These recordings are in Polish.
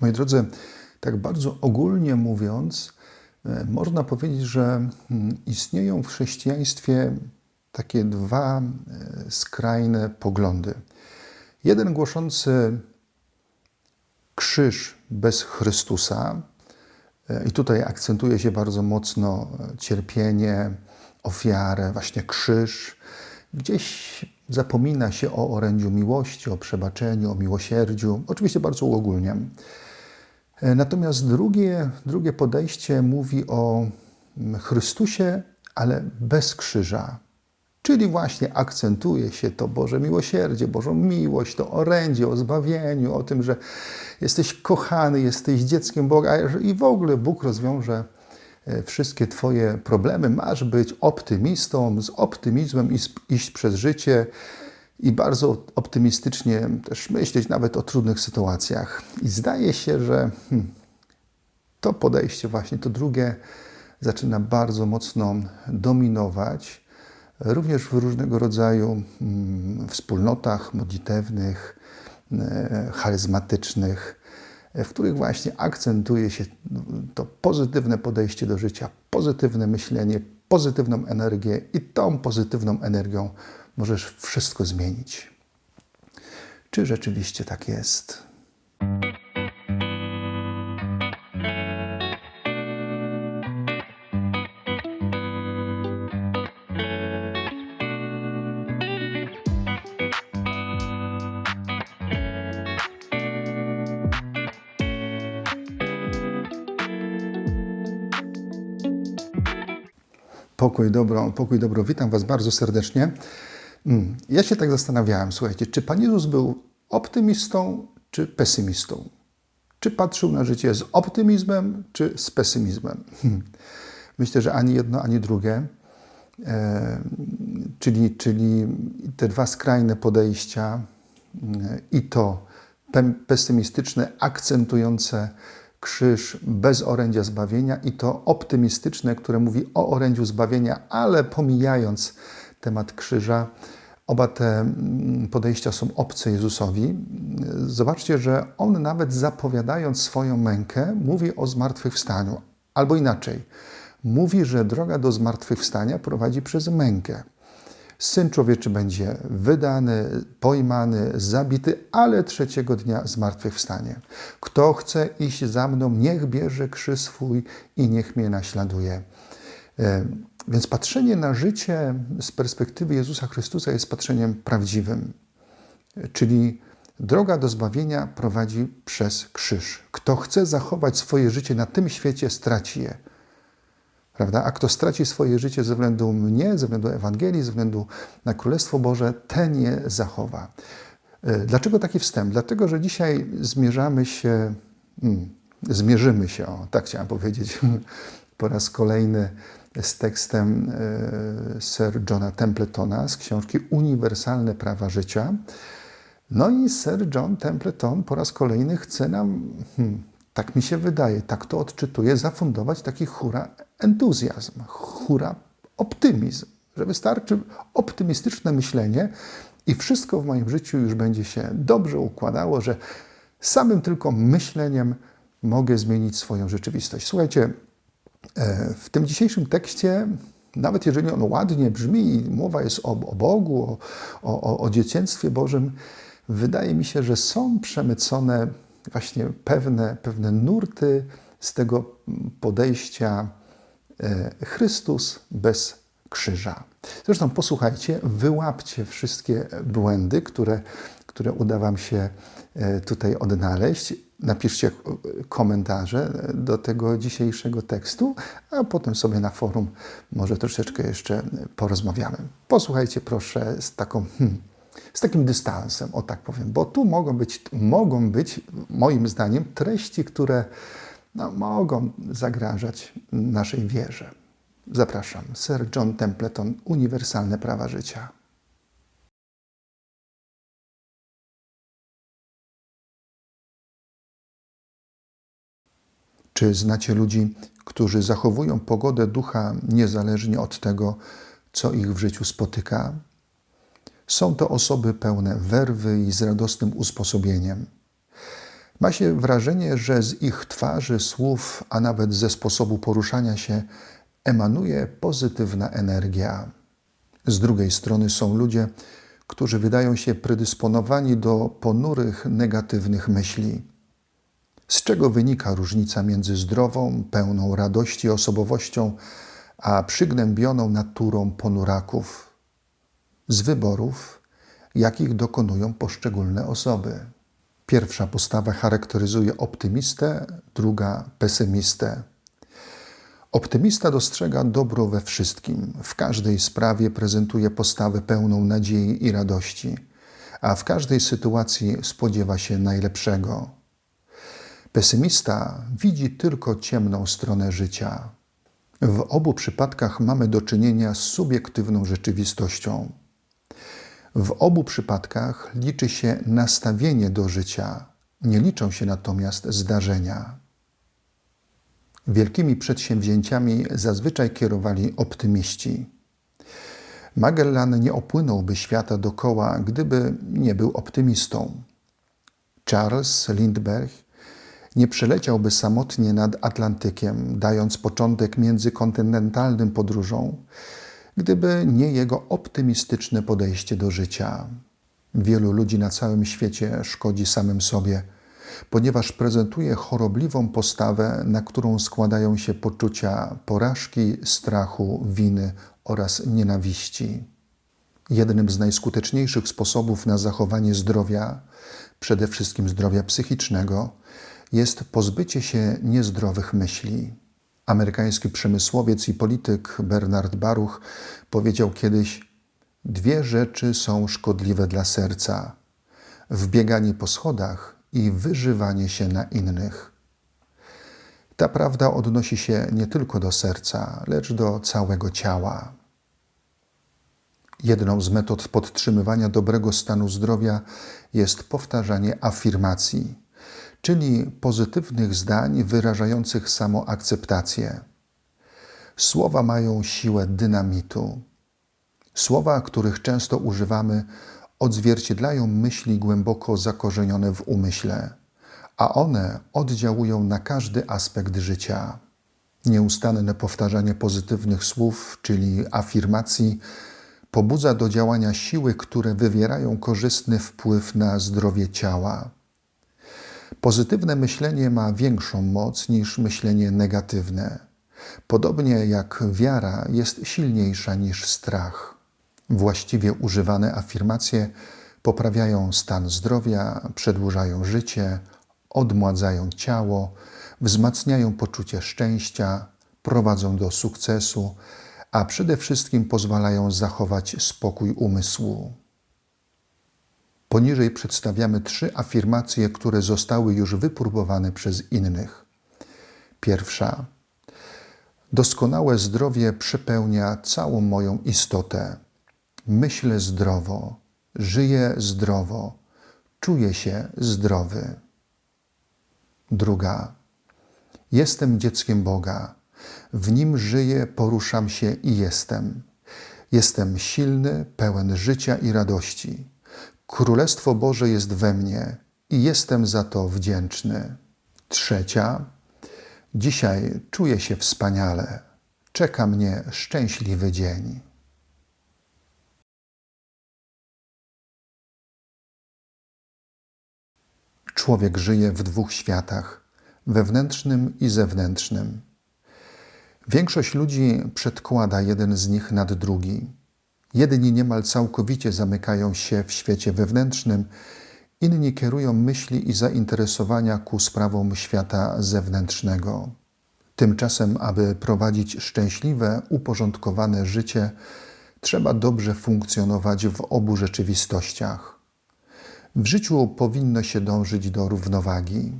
Moi drodzy, tak bardzo ogólnie mówiąc, e, można powiedzieć, że mm, istnieją w chrześcijaństwie takie dwa e, skrajne poglądy. Jeden głoszący krzyż bez Chrystusa, e, i tutaj akcentuje się bardzo mocno cierpienie, ofiarę, właśnie krzyż. Gdzieś zapomina się o orędziu miłości, o przebaczeniu, o miłosierdziu. Oczywiście bardzo uogólniam. Natomiast drugie, drugie podejście mówi o mm, Chrystusie, ale bez krzyża. Czyli właśnie akcentuje się to Boże miłosierdzie, Bożą miłość, to orędzie o zbawieniu, o tym, że jesteś kochany, jesteś dzieckiem Boga i w ogóle Bóg rozwiąże e, wszystkie Twoje problemy. Masz być optymistą, z optymizmem iść przez życie i bardzo optymistycznie też myśleć nawet o trudnych sytuacjach. I zdaje się, że hmm, to podejście, właśnie to drugie, zaczyna bardzo mocno dominować, również w różnego rodzaju hmm, wspólnotach modlitewnych, e, charyzmatycznych, w których właśnie akcentuje się to pozytywne podejście do życia, pozytywne myślenie, pozytywną energię i tą pozytywną energią możesz wszystko zmienić. Czy rzeczywiście tak jest? Pokój dobro, pokój dobro. Witam Was bardzo serdecznie. Mm, ja się tak zastanawiałem, słuchajcie, czy Pan Jezus był optymistą czy pesymistą? Czy patrzył na życie z optymizmem czy z pesymizmem? Myślę, że ani jedno, ani drugie. E, czyli, czyli te dwa skrajne podejścia e, i to pesymistyczne, akcentujące krzyż bez orędzia zbawienia i to optymistyczne, które mówi o orędziu zbawienia, ale pomijając temat krzyża. Oba te mm, podejścia są obce Jezusowi. Zobaczcie, że On nawet zapowiadając swoją mękę, mówi o zmartwychwstaniu. Albo inaczej, mówi, że droga do zmartwychwstania prowadzi przez mękę. Syn człowieczy będzie wydany, pojmany, zabity, ale trzeciego dnia zmartwychwstanie. Kto chce iść za mną, niech bierze krzyż swój i niech mnie naśladuje. Więc patrzenie na życie z perspektywy Jezusa Chrystusa jest patrzeniem prawdziwym. Czyli droga do zbawienia prowadzi przez krzyż. Kto chce zachować swoje życie na tym świecie, straci je. Prawda? A kto straci swoje życie ze względu mnie, ze względu Ewangelii, ze względu na Królestwo Boże, ten je zachowa. E, dlaczego taki wstęp? Dlatego, że dzisiaj zmierzamy się, hmm, zmierzymy się, o, tak chciałem powiedzieć, po raz kolejny z tekstem e, Sir Johna Templetona z książki Uniwersalne prawa życia. No i Sir John Templeton po raz kolejny chce nam, hmm, tak mi się wydaje, tak to odczytuje, zafundować taki hura entuzjazm, hura optymizm, że wystarczy optymistyczne myślenie i wszystko w moim życiu już będzie się dobrze układało, że samym tylko myśleniem mogę zmienić swoją rzeczywistość. Słuchajcie, w tym dzisiejszym tekście, nawet jeżeli on ładnie brzmi, mowa jest o, o Bogu, o, o, o dzieciństwie Bożym, wydaje mi się, że są przemycone właśnie pewne, pewne nurty z tego podejścia e, Chrystus bez krzyża. Zresztą posłuchajcie, wyłapcie wszystkie błędy, które, które uda Wam się e, tutaj odnaleźć napiszcie komentarze do tego dzisiejszego tekstu, a potem sobie na forum może troszeczkę jeszcze porozmawiamy. Posłuchajcie proszę z taką hmm, z takim dystansem, o tak powiem, bo tu mogą być, mogą być moim zdaniem treści, które no, mogą zagrażać naszej wierze. Zapraszam. Sir John Templeton, Uniwersalne prawa życia. Czy znacie ludzi, którzy zachowują pogodę ducha niezależnie od tego, co ich w życiu spotyka? Są to osoby pełne werwy i z radosnym usposobieniem. Ma się wrażenie, że z ich twarzy, słów, a nawet ze sposobu poruszania się emanuje pozytywna energia. Z drugiej strony są ludzie, którzy wydają się predysponowani do ponurych, negatywnych myśli. Z czego wynika różnica między zdrową, pełną radości osobowością, a przygnębioną naturą ponuraków? Z wyborów, jakich dokonują poszczególne osoby. Pierwsza postawa charakteryzuje optymistę, druga pesymistę. Optymista dostrzega dobro we wszystkim, w każdej sprawie prezentuje postawę pełną nadziei i radości, a w każdej sytuacji spodziewa się najlepszego. Pesymista widzi tylko ciemną stronę życia. W obu przypadkach mamy do czynienia z subiektywną rzeczywistością. W obu przypadkach liczy się nastawienie do życia, nie liczą się natomiast zdarzenia. Wielkimi przedsięwzięciami zazwyczaj kierowali optymiści. Magellan nie opłynąłby świata dokoła, gdyby nie był optymistą. Charles Lindbergh nie przeleciałby samotnie nad Atlantykiem, dając początek międzykontynentalnym podróżom, gdyby nie jego optymistyczne podejście do życia. Wielu ludzi na całym świecie szkodzi samym sobie, ponieważ prezentuje chorobliwą postawę, na którą składają się poczucia porażki, strachu, winy oraz nienawiści. Jednym z najskuteczniejszych sposobów na zachowanie zdrowia, przede wszystkim zdrowia psychicznego, jest pozbycie się niezdrowych myśli. Amerykański przemysłowiec i polityk Bernard Baruch powiedział kiedyś: Dwie rzeczy są szkodliwe dla serca: wbieganie po schodach i wyżywanie się na innych. Ta prawda odnosi się nie tylko do serca, lecz do całego ciała. Jedną z metod podtrzymywania dobrego stanu zdrowia jest powtarzanie afirmacji czyli pozytywnych zdań wyrażających samoakceptację. Słowa mają siłę dynamitu. Słowa, których często używamy, odzwierciedlają myśli głęboko zakorzenione w umyśle, a one oddziałują na każdy aspekt życia. Nieustanne powtarzanie pozytywnych słów, czyli afirmacji, pobudza do działania siły, które wywierają korzystny wpływ na zdrowie ciała. Pozytywne myślenie ma większą moc niż myślenie negatywne. Podobnie jak wiara jest silniejsza niż strach. Właściwie używane afirmacje poprawiają stan zdrowia, przedłużają życie, odmładzają ciało, wzmacniają poczucie szczęścia, prowadzą do sukcesu, a przede wszystkim pozwalają zachować spokój umysłu. Poniżej przedstawiamy trzy afirmacje, które zostały już wypróbowane przez innych. Pierwsza. Doskonałe zdrowie przepełnia całą moją istotę. Myślę zdrowo, żyję zdrowo, czuję się zdrowy. Druga. Jestem dzieckiem Boga. W nim żyję, poruszam się i jestem. Jestem silny, pełen życia i radości. Królestwo Boże jest we mnie i jestem za to wdzięczny. Trzecia. Dzisiaj czuję się wspaniale. Czeka mnie szczęśliwy dzień. Człowiek żyje w dwóch światach wewnętrznym i zewnętrznym. Większość ludzi przedkłada jeden z nich nad drugi. Jedni niemal całkowicie zamykają się w świecie wewnętrznym, inni kierują myśli i zainteresowania ku sprawom świata zewnętrznego. Tymczasem, aby prowadzić szczęśliwe, uporządkowane życie, trzeba dobrze funkcjonować w obu rzeczywistościach. W życiu powinno się dążyć do równowagi.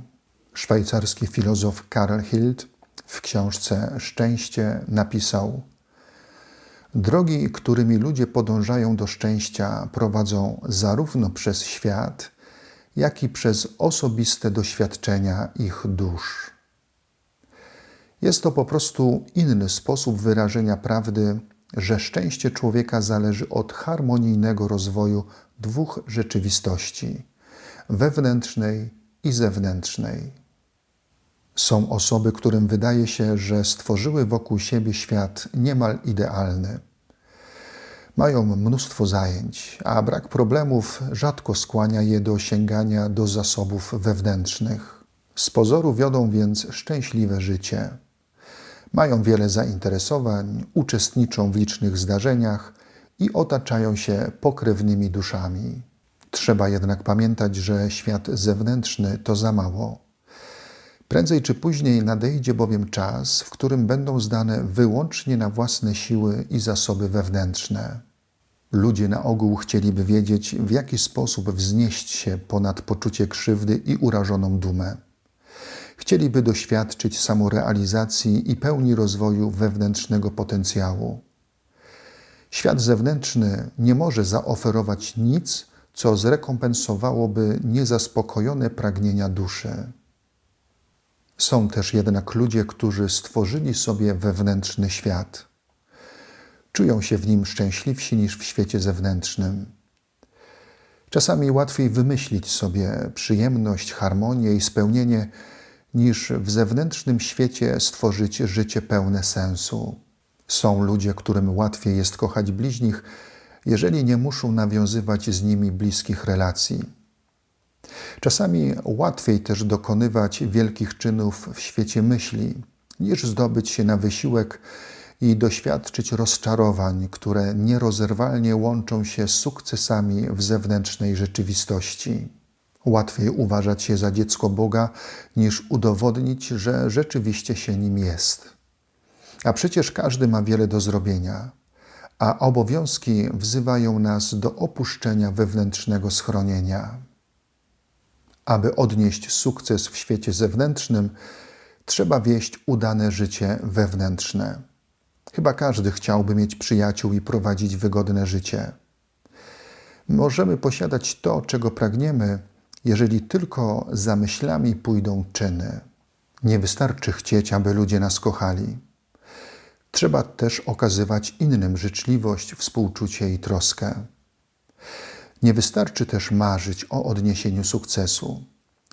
Szwajcarski filozof Karl Hild w książce Szczęście napisał: Drogi, którymi ludzie podążają do szczęścia, prowadzą zarówno przez świat, jak i przez osobiste doświadczenia ich dusz. Jest to po prostu inny sposób wyrażenia prawdy, że szczęście człowieka zależy od harmonijnego rozwoju dwóch rzeczywistości wewnętrznej i zewnętrznej. Są osoby, którym wydaje się, że stworzyły wokół siebie świat niemal idealny. Mają mnóstwo zajęć, a brak problemów rzadko skłania je do sięgania do zasobów wewnętrznych. Z pozoru wiodą więc szczęśliwe życie. Mają wiele zainteresowań, uczestniczą w licznych zdarzeniach i otaczają się pokrewnymi duszami. Trzeba jednak pamiętać, że świat zewnętrzny to za mało. Prędzej czy później nadejdzie bowiem czas, w którym będą zdane wyłącznie na własne siły i zasoby wewnętrzne. Ludzie na ogół chcieliby wiedzieć, w jaki sposób wznieść się ponad poczucie krzywdy i urażoną dumę. Chcieliby doświadczyć samorealizacji i pełni rozwoju wewnętrznego potencjału. Świat zewnętrzny nie może zaoferować nic, co zrekompensowałoby niezaspokojone pragnienia duszy. Są też jednak ludzie, którzy stworzyli sobie wewnętrzny świat. Czują się w nim szczęśliwsi niż w świecie zewnętrznym. Czasami łatwiej wymyślić sobie przyjemność, harmonię i spełnienie, niż w zewnętrznym świecie stworzyć życie pełne sensu. Są ludzie, którym łatwiej jest kochać bliźnich, jeżeli nie muszą nawiązywać z nimi bliskich relacji. Czasami łatwiej też dokonywać wielkich czynów w świecie myśli, niż zdobyć się na wysiłek i doświadczyć rozczarowań, które nierozerwalnie łączą się z sukcesami w zewnętrznej rzeczywistości. Łatwiej uważać się za dziecko Boga, niż udowodnić, że rzeczywiście się nim jest. A przecież każdy ma wiele do zrobienia, a obowiązki wzywają nas do opuszczenia wewnętrznego schronienia. Aby odnieść sukces w świecie zewnętrznym, trzeba wieść udane życie wewnętrzne. Chyba każdy chciałby mieć przyjaciół i prowadzić wygodne życie. Możemy posiadać to, czego pragniemy, jeżeli tylko za myślami pójdą czyny. Nie wystarczy chcieć, aby ludzie nas kochali. Trzeba też okazywać innym życzliwość, współczucie i troskę. Nie wystarczy też marzyć o odniesieniu sukcesu.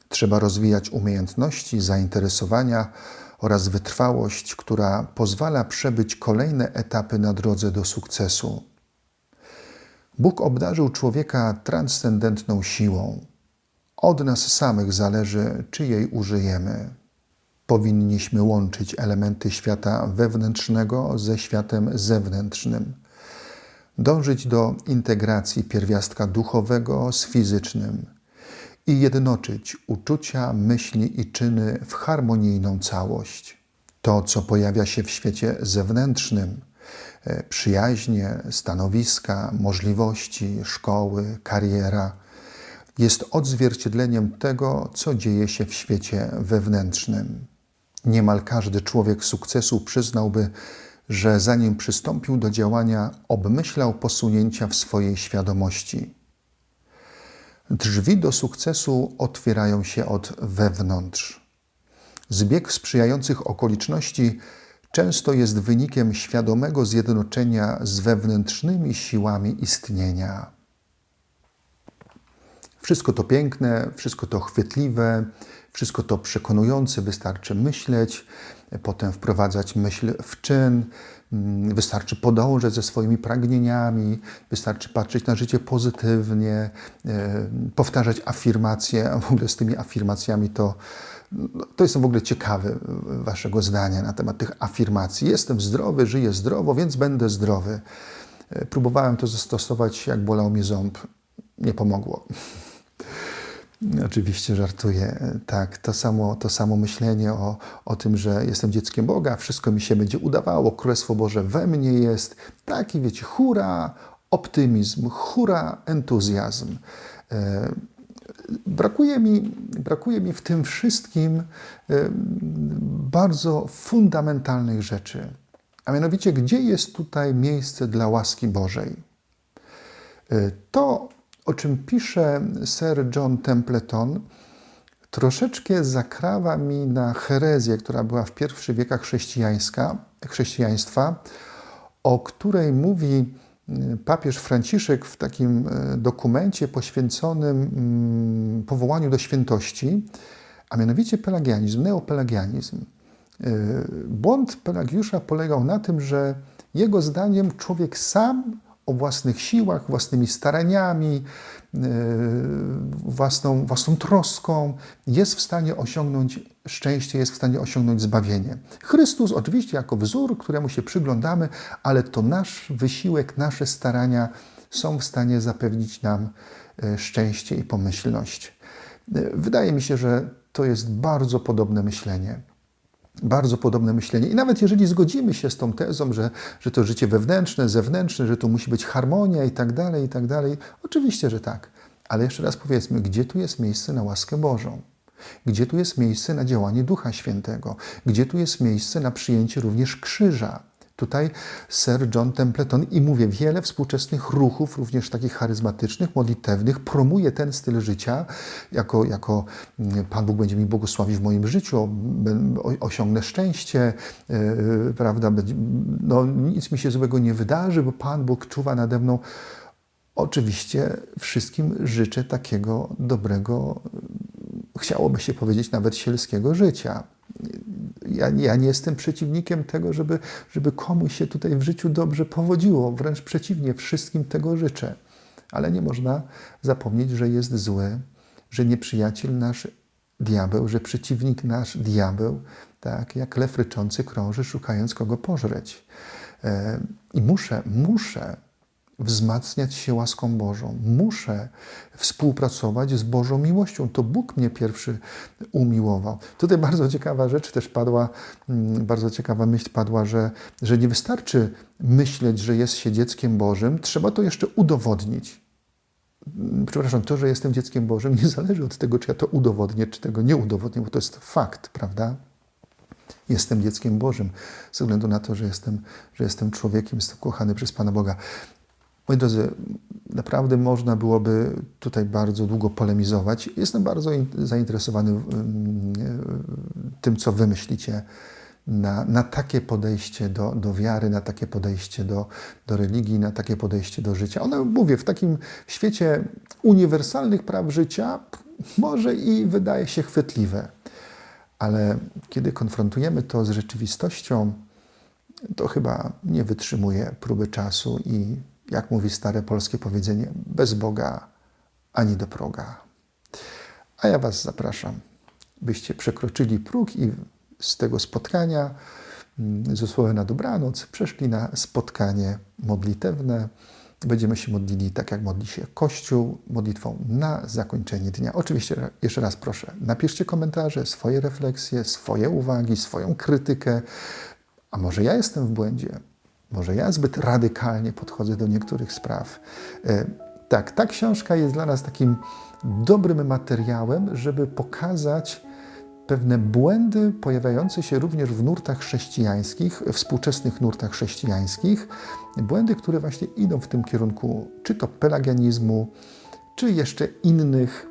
Trzeba rozwijać umiejętności, zainteresowania oraz wytrwałość, która pozwala przebyć kolejne etapy na drodze do sukcesu. Bóg obdarzył człowieka transcendentną siłą. Od nas samych zależy, czy jej użyjemy. Powinniśmy łączyć elementy świata wewnętrznego ze światem zewnętrznym dążyć do integracji pierwiastka duchowego z fizycznym i jednoczyć uczucia, myśli i czyny w harmonijną całość. To, co pojawia się w świecie zewnętrznym, e, przyjaźnie, stanowiska, możliwości, szkoły, kariera, jest odzwierciedleniem tego, co dzieje się w świecie wewnętrznym. Niemal każdy człowiek sukcesu przyznałby, że zanim przystąpił do działania, obmyślał posunięcia w swojej świadomości. Drzwi do sukcesu otwierają się od wewnątrz. Zbieg sprzyjających okoliczności często jest wynikiem świadomego zjednoczenia z wewnętrznymi siłami istnienia. Wszystko to piękne, wszystko to chwytliwe, wszystko to przekonujące, wystarczy myśleć, potem wprowadzać myśl w czyn, mm, wystarczy podążać ze swoimi pragnieniami, wystarczy patrzeć na życie pozytywnie, e, powtarzać afirmacje, a w ogóle z tymi afirmacjami to, no, to jestem w ogóle ciekawy Waszego zdania na temat tych afirmacji. Jestem zdrowy, żyję zdrowo, więc będę zdrowy. E, próbowałem to zastosować, jak bolał mi ząb. Nie pomogło. Oczywiście żartuję. Tak, to samo, to samo myślenie o, o tym, że jestem dzieckiem Boga, wszystko mi się będzie udawało, Królestwo Boże we mnie jest. Taki, wiecie, hura, optymizm, hura, entuzjazm. E, brakuje mi, brakuje mi w tym wszystkim e, bardzo fundamentalnych rzeczy. A mianowicie, gdzie jest tutaj miejsce dla łaski Bożej? E, to o czym pisze Sir John Templeton, troszeczkę zakrawa mi na herezję, która była w pierwszych wiekach chrześcijaństwa, o której mówi papież Franciszek w takim e, dokumencie poświęconym mm, powołaniu do świętości, a mianowicie pelagianizm, neopelagianizm. E, błąd Pelagiusza polegał na tym, że jego zdaniem człowiek sam o własnych siłach, własnymi staraniami, e, własną, własną troską jest w stanie osiągnąć szczęście, jest w stanie osiągnąć zbawienie. Chrystus oczywiście jako wzór, któremu się przyglądamy, ale to nasz wysiłek, nasze starania są w stanie zapewnić nam e, szczęście i pomyślność. E, wydaje mi się, że to jest bardzo podobne myślenie bardzo podobne myślenie. I nawet jeżeli zgodzimy się z tą tezą, że, że to życie wewnętrzne, zewnętrzne, że tu musi być harmonia i tak dalej, i tak dalej, oczywiście, że tak. Ale jeszcze raz powiedzmy, gdzie tu jest miejsce na łaskę Bożą? Gdzie tu jest miejsce na działanie Ducha Świętego? Gdzie tu jest miejsce na przyjęcie również krzyża? Tutaj Sir John Templeton i mówię, wiele współczesnych ruchów, również takich charyzmatycznych, modlitewnych, promuje ten styl życia, jako, jako mm, Pan Bóg będzie mi błogosławił w moim życiu, osiągnę szczęście, yy, prawda, no, nic mi się złego nie wydarzy, bo Pan Bóg czuwa nade mną. Oczywiście wszystkim życzę takiego dobrego, chciałoby się powiedzieć nawet sielskiego życia ja, ja, nie jestem przeciwnikiem tego, żeby, żeby komuś się tutaj w życiu dobrze powodziło. Wręcz przeciwnie, wszystkim tego życzę. Ale nie można zapomnieć, że jest zły, że nieprzyjaciel nasz diabeł, że przeciwnik nasz diabeł, tak jak lew ryczący krąży, szukając kogo pożreć. E, I muszę, muszę wzmacniać się łaską Bożą. Muszę współpracować z Bożą miłością. To Bóg mnie pierwszy umiłował. Tutaj bardzo ciekawa rzecz też padła, mm, bardzo ciekawa myśl padła, że, że nie wystarczy myśleć, że jest się dzieckiem Bożym, trzeba to jeszcze udowodnić. Mm, przepraszam, to, że jestem dzieckiem Bożym, nie zależy od tego, czy ja to udowodnię, czy tego nie udowodnię, bo to jest fakt, prawda? Jestem dzieckiem Bożym, ze względu na to, że jestem, że jestem człowiekiem, jestem kochany przez Pana Boga. Moi drodzy, naprawdę można byłoby tutaj bardzo długo polemizować. Jestem bardzo zainteresowany tym, co wy myślicie na, na takie podejście do, do wiary, na takie podejście do, do religii, na takie podejście do życia. One, mówię, w takim świecie uniwersalnych praw życia może i wydaje się chwytliwe, ale kiedy konfrontujemy to z rzeczywistością, to chyba nie wytrzymuje próby czasu i jak mówi stare polskie powiedzenie, bez Boga ani do proga. A ja Was zapraszam, byście przekroczyli próg i z tego spotkania mm, ze słowem na dobranoc przeszli na spotkanie modlitewne. Będziemy się modlili tak, jak modli się Kościół, modlitwą na zakończenie dnia. Oczywiście, jeszcze raz proszę, napiszcie komentarze, swoje refleksje, swoje uwagi, swoją krytykę. A może ja jestem w błędzie? Może ja zbyt radykalnie podchodzę do niektórych spraw. E, tak, ta książka jest dla nas takim dobrym materiałem, żeby pokazać pewne błędy pojawiające się również w nurtach chrześcijańskich, współczesnych nurtach chrześcijańskich, błędy, które właśnie idą w tym kierunku, czy to pelagianizmu, czy jeszcze innych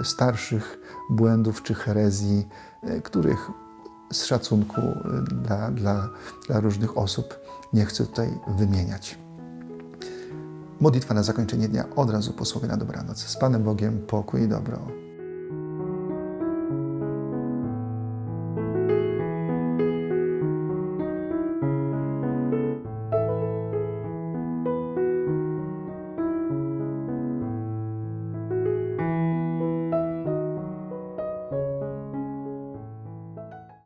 e, starszych błędów czy herezji, e, których z szacunku dla, dla, dla różnych osób nie chcę tutaj wymieniać. Modlitwa na zakończenie dnia od razu po słowie na dobranoc. Z Panem Bogiem pokój i dobro.